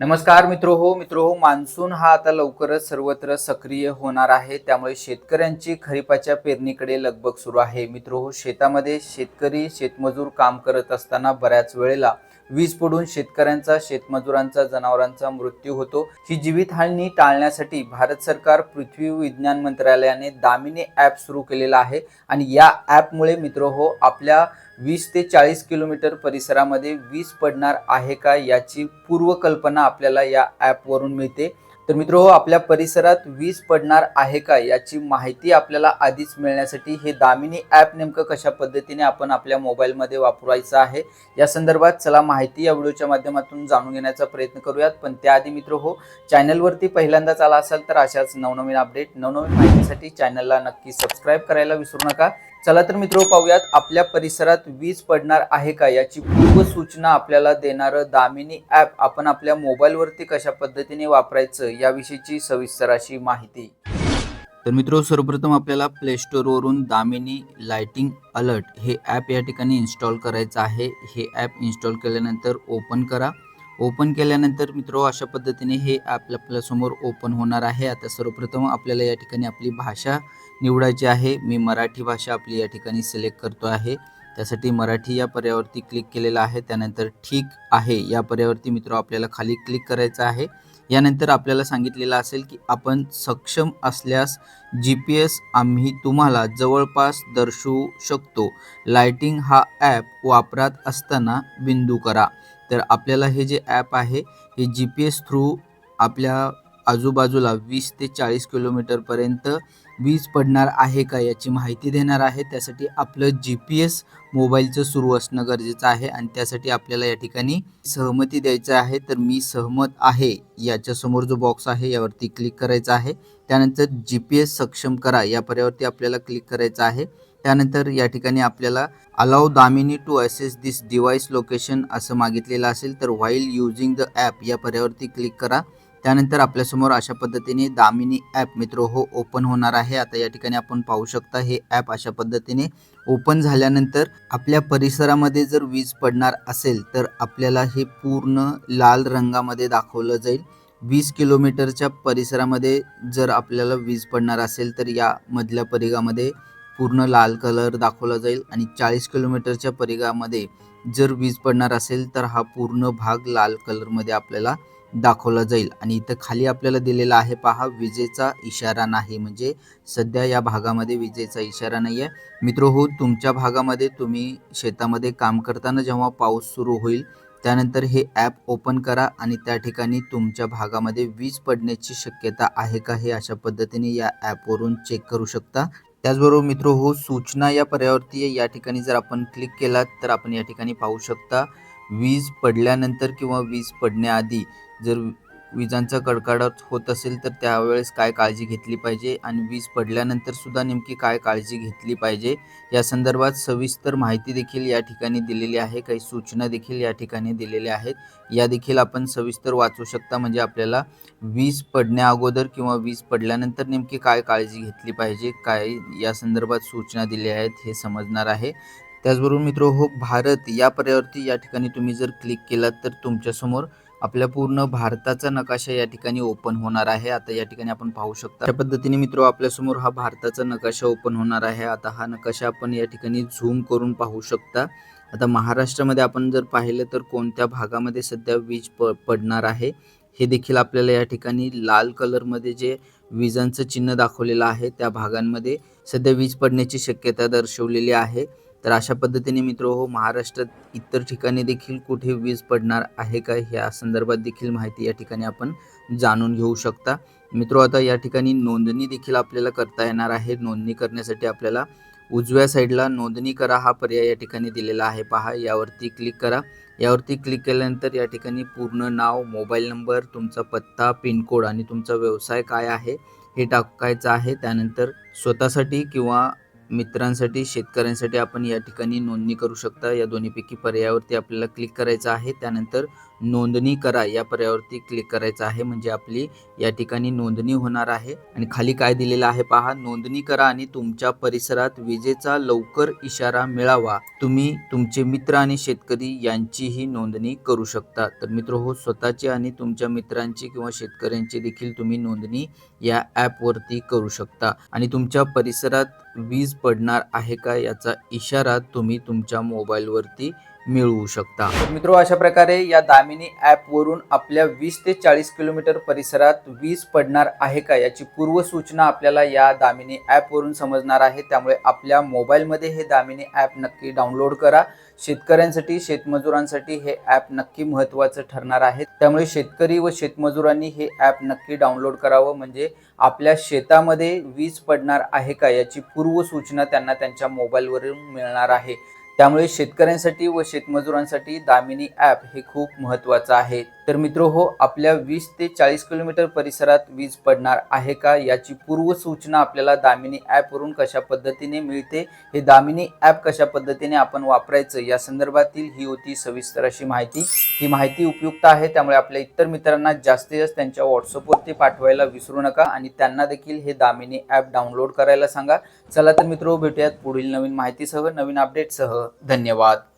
नमस्कार मित्र हो मित्र हो मान्सून हा आता लवकरच सर्वत्र सक्रिय होणार आहे. त्यामुळे शेतकऱ्यांची खरीपाच्या पेरणीकडे लगबग सुरू आहे. मित्र हो शेतामध्ये शेतकरी शेतमजूर काम करत असताना बऱ्याच वेळेला वीज पडून शेतकऱ्यांचा शेतमजुरांचा जनावरांचा मृत्यू होतो. ही जीवितहानी टाळण्यासाठी भारत सरकार पृथ्वी विज्ञान मंत्रालयाने दामिनी ॲप सुरू केलेला आहे. आणि या ॲपमुळे मित्र हो आपल्या वीस ते चाळीस किलोमीटर परिसरामध्ये वीज पडणार आहे का याची पूर्वकल्पना आपल्याला या ॲपवरून मिळते. तर मित्र हो आपल्या परिसरात वीज पडणार आहे का याची माहिती आपल्याला आधीच मिळण्यासाठी हे दामिनी ॲप नेमकं कशा पद्धतीने आपण आपल्या मोबाईलमध्ये वापरायचं आहे या संदर्भात चला माहिती या व्हिडिओच्या माध्यमातून जाणून घेण्याचा प्रयत्न करूयात. पण त्याआधी मित्र हो चॅनलवरती पहिल्यांदाच आला असाल तर अशाच नवनवीन अपडेट नवनवीन माहितीसाठी चॅनलला नक्की सबस्क्राईब करायला विसरू नका. चला तर मित्र पाहूयात आपल्या परिसरात वीज पडणार आहे का याची पूर्व सूचना आपल्याला देणारं दामिनी ॲप आपण आपल्या मोबाईलवरती कशा पद्धतीने वापरायचं याविषयीची सविस्तर अशी माहिती. तर मित्र सर्वप्रथम आपल्याला प्ले स्टोअरवरून दामिनी लाइटिंग अलर्ट हे ॲप या ठिकाणी इन्स्टॉल करायचं आहे. हे ॲप इन्स्टॉल केल्यानंतर ओपन करा. ओपन केल्यानंतर मित्र अशा पद्धतीने हे ॲप आपल्यासमोर ओपन होणार आहे. आता सर्वप्रथम आपल्याला या ठिकाणी आपली भाषा निवडायची आहे. मी मराठी भाषा आपली या ठिकाणी सिलेक्ट करतो आहे. त्यासाठी मराठी या पर्यावरती क्लिक केलेलं आहे. त्यानंतर ठीक आहे. या पर्यावरती मित्र आपल्याला खाली क्लिक करायचं आहे. यानंतर आपल्याला सांगितलेलं असेल की आपण सक्षम असल्यास जी पी एस आम्ही तुम्हाला जवळपास दर्शवू शकतो. लाइटिंग हा ॲप वापरात असताना बिंदू करा. तर आपल्याला हे जे ॲप आहे हे जी पी एस थ्रू आपल्या आजूबाजूला वीस ते चाळीस किलोमीटरपर्यंत वीज पडणार आहे का याची माहिती देणार आहे. त्यासाठी आपलं जी पी एस मोबाईलचं सुरू असणं गरजेचं आहे आणि त्यासाठी आपल्याला या ठिकाणी सहमती द्यायचं आहे. तर मी सहमत आहे. याच्यासमोर जो बॉक्स आहे यावरती क्लिक करायचं आहे. त्यानंतर जी पी एस सक्षम करा. या पर्यावरती आपल्याला क्लिक करायचं आहे. त्यानंतर या ठिकाणी आपल्याला allow Damini to access this device location असं मागितलेलं असेल तर व्हाईल युजिंग द ॲप या पर्यावरती क्लिक करा. त्यानंतर आपल्यासमोर अशा पद्धतीने दामिनी ॲप मित्र हो ओपन होणार आहे. आता या ठिकाणी आपण पाहू शकता हे ॲप अशा पद्धतीने ओपन झाल्यानंतर आपल्या परिसरामध्ये जर वीज पडणार असेल तर आपल्याला हे पूर्ण लाल रंगामध्ये दाखवलं जाईल. वीस किलोमीटरच्या परिसरामध्ये जर आपल्याला वीज पडणार असेल तर या मधल्या परिघामध्ये पूर्ण लाल कलर दाखवला जाईल आणि चाळीस किलोमीटरच्या परिघामध्ये जर वीज पडणार असेल तर हा पूर्ण भाग लाल कलरमध्ये आपल्याला दाखवला जाईल. आणि इथं खाली आपल्याला दिलेला आहे पहा विजेचा इशारा नाही. म्हणजे सध्या या भागामध्ये विजेचा इशारा नाही आहे मित्र हो तुमच्या भागामध्ये तुम्ही शेतामध्ये काम करताना जेव्हा पाऊस सुरू होईल त्यानंतर हे ॲप ओपन करा आणि त्या ठिकाणी तुमच्या भागामध्ये वीज पडण्याची शक्यता आहे का हे अशा पद्धतीने या ॲपवरून चेक करू शकता. त्याचबरोबर मित्र हो सूचना या पर्यावरती या ठिकाणी जर आपण क्लिक केलात तर आपण या ठिकाणी पाहू शकता वीज पडल्यानंतर किंवा वीज पडण्याआधी जर विजांचा कडकडाट होत असेल तर त्यावेळेस काय काळजी घेतली पाहिजे? आणि वीज पडल्यानंतर सुद्धा नेमकी काय काळजी घेतली पाहिजे? या संदर्भात सविस्तर माहिती देखील या ठिकाणी दिलेली आहे. काही सूचना देखील या ठिकाणी दिलेल्या आहेत. या देखील आपण सविस्तर वाचू शकता. म्हणजे आपल्याला वीज पडण्या अगोदर किंवा वीज पडल्यानंतर नेमकी काय काळजी घेतली पाहिजे? काय या संदर्भात सूचना दिल्या आहेत हे समजणार आहे. त्याचबरोबर मित्र हो भारत या पर्यावरती या ठिकाणी तुम्ही जर क्लिक केलात तर तुमच्यासमोर आपल्या पूर्ण भारताचा नकाशा या ठिकाणी ओपन होणार आहे. आता या ठिकाणी आपण पाहू शकता अशा पद्धतीने मित्र आपल्यासमोर हा भारताचा नकाशा ओपन होणार आहे. आता हा नकाशा आपण या ठिकाणी झूम करून पाहू शकता. आता महाराष्ट्रामध्ये आपण जर पाहिलं तर कोणत्या भागामध्ये सध्या वीज प पडणार आहे? हे देखील आपल्याला या ठिकाणी लाल कलरमध्ये जे विजांचं चिन्ह दाखवलेलं आहे त्या भागांमध्ये सध्या वीज पडण्याची शक्यता दर्शवलेली आहे. तर अशा पद्धतीने मित्र हो महाराष्ट्रात इतर ठिकाणी देखील कुठे वीज पडणार आहे का ह्या संदर्भात देखील माहिती या ठिकाणी आपण जाणून घेऊ शकता. मित्र आता या ठिकाणी नोंदणी देखील आपल्याला करता येणार आहे. नोंदणी करण्यासाठी आपल्याला उजव्या साईडला नोंदणी करा हा पर्याय या ठिकाणी दिलेला आहे. पहा यावरती क्लिक करा. यावरती क्लिक केल्यानंतर या ठिकाणी पूर्ण नाव मोबाईल नंबर तुमचा पत्ता पिनकोड आणि तुमचा व्यवसाय काय आहे हे टाकायचं आहे. त्यानंतर स्वतःसाठी किंवा मित्रांसाठी शेतकऱ्यांसाठी आपण या ठिकाणी नोंदणी करू शकता. या दोन्हीपैकी पर्यायावरती आपल्याला क्लिक करायचं आहे. त्यानंतर नोंदणी करा. या पर्यावरती क्लिक करायचं आहे. म्हणजे आपली या ठिकाणी नोंदणी होणार आहे. आणि खाली काय दिलेलं आहे पहा. नोंदणी करा आणि तुमच्या परिसरात विजेचा लवकर इशारा मिळावा. तुम्ही तुमचे मित्र आणि शेतकरी यांचीही नोंदणी करू शकता. तर मित्र हो स्वतःची आणि तुमच्या मित्रांची किंवा शेतकऱ्यांची देखील तुम्ही नोंदणी या ॲपवरती करू शकता. आणि तुमच्या परिसरात वीज पडणार आहे का याचा इशारा तुम्ही तुमच्या मोबाईलवरती मिळवू शकता. मित्र अशा प्रकारे या दामिनी ॲपवरून आपल्या वीस ते चाळीस किलोमीटर परिसरात वीज पडणार आहे का याची पूर्वसूचना आपल्याला या दामिनी ॲपवरून समजणार आहे. त्यामुळे आपल्या मोबाईलमध्ये हे दामिनी ॲप नक्की डाउनलोड करा. शेतकऱ्यांसाठी शेतमजुरांसाठी हे ॲप नक्की महत्त्वाचं ठरणार आहे. त्यामुळे शेतकरी व शेतमजुरांनी हे ॲप नक्की डाउनलोड करावं. म्हणजे आपल्या शेतामध्ये वीज पडणार आहे का याची पूर्वसूचना त्यांना त्यांच्या मोबाईलवरून मिळणार आहे. त्यामुळे शेतकऱ्यांसाठी व शेतमजुरांसाठी दामिनी ॲप हे खूप महत्त्वाचं आहे. तर मित्र हो आपल्या वीस ते चाळीस किलोमीटर परिसरात वीज पडणार आहे का याची पूर्वसूचना आपल्याला दामिनी ॲपवरून कशा पद्धतीने मिळते? हे दामिनी ॲप कशा पद्धतीने आपण वापरायचं? या संदर्भातील ही होती सविस्तर अशी माहिती. ही माहिती उपयुक्त आहे त्यामुळे आपल्या इतर मित्रांना जास्तीत जास्त त्यांच्या व्हॉट्सअपवरती पाठवायला विसरू नका आणि त्यांना देखील हे दामिनी ॲप डाउनलोड करायला सांगा. चला तर मित्र भेटूयात पुढील नवीन माहितीसह नवीन अपडेटसह धन्यवाद.